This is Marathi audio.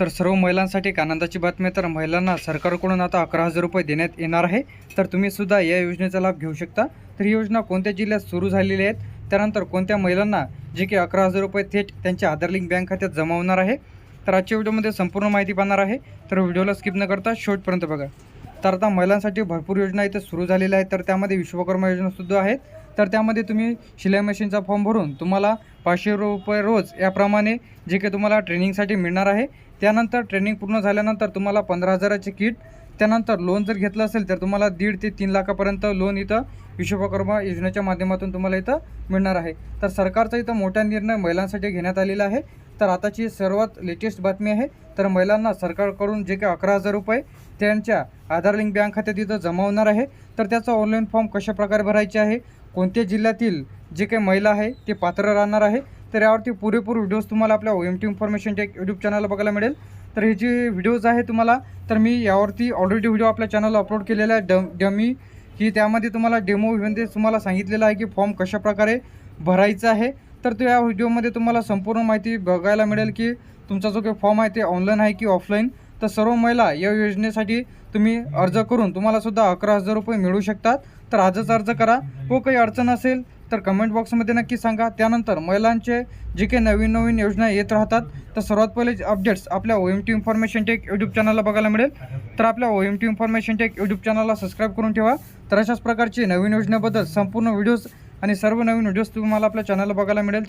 तर सर्व महिलांसाठी एक आनंदाची बातमी तर महिलांना सरकारकडून आता अकरा हजार रुपये देण्यात येणार आहे. तर तुम्ही सुद्धा या योजनेचा लाभ घेऊ शकता. तर ही योजना कोणत्या जिल्ह्यात सुरू झालेली आहेत त्यानंतर कोणत्या महिलांना जे की अकरा हजार रुपये थेट त्यांच्या आधार लिंक बँक खात्यात जमा होणार आहे? तर आजच्या व्हिडिओमध्ये संपूर्ण माहिती पाहणार आहे. तर व्हिडिओला स्किप न करता शेवटपर्यंत बघा. तर आता महिलांसाठी भरपूर योजना इथे सुरू झालेल्या आहेत. तर त्यामध्ये विश्वकर्मा योजनासुद्धा आहेत. तर त्यामध्ये तुम्ही शिलाई मशीनचा फॉर्म भरून तुम्हाला पाचशे रुपये रोज याप्रमाणे जे काही तुम्हाला ट्रेनिंगसाठी मिळणार आहे त्यानंतर ट्रेनिंग पूर्ण झाल्यानंतर तुम्हाला पंधरा हजाराचे किट त्यानंतर लोन जर घेतलं असेल तर तुम्हाला दीड ते तीन लाखापर्यंत लोन इथं विश्वकर्मा योजनेच्या माध्यमातून तुम्हाला इथं मिळणार आहे. तर सरकारचा इथं मोठा निर्णय महिलांसाठी घेण्यात आलेला आहे. तर आताची सर्वात लेटेस्ट बातमी आहे तर महिलांना सरकारकडून जे काही अकरा हजार रुपये त्यांच्या आधार लिंक बँक खात्यात इथं जमा होणार आहे. तर त्याचा ऑनलाईन फॉर्म कशा प्रकारे भरायचे आहे? कोणत्या जिल्ह्यातील जे काही महिला आहे ते पात्र राहणार आहे तर यावरती पुरेपूर व्हिडिओज तुम्हाला आपल्या O M T information YouTube चॅनलला बघायला मिळेल. तर हे जे व्हिडिओज आहे तुम्हाला तर मी यावरती ऑलरेडी व्हिडिओ आपल्या चॅनलला अपलोड केलेला आहे डम डमी. की त्यामध्ये तुम्हाला डेमो तुम्हाला सांगितलेलं आहे की फॉर्म कशाप्रकारे भरायचा आहे. तर तो या व्हिडिओमध्ये तुम्हाला संपूर्ण माहिती बघायला मिळेल की तुमचा जो काही फॉर्म आहे ते ऑनलाईन आहे की ऑफलाईन तर सर्व महिला या योजनेसाठी तुम्ही अर्ज करून तुम्हाला सुद्धा अकरा हजार रुपये मिळू शकतात. तर आजच अर्ज करा. व काही अडचण असेल तर कमेंट बॉक्समध्ये नक्की सांगा. त्यानंतर महिलांचे जे काही नवीन नवीन योजना येत राहतात तर सर्वात पहिले अपडेट्स आपल्या O M T information tech YouTube चॅनलला बघायला मिळेल. तर आपल्या O M T information tech YouTube चॅनलला सबस्क्राईब करून ठेवा. तर अशाच प्रकारची नवीन योजनेबद्दल संपूर्ण व्हिडिओज आणि सर्व नवीन व्हिडिओज तुम्हाला आपल्या चॅनलला बघायला मिळेल.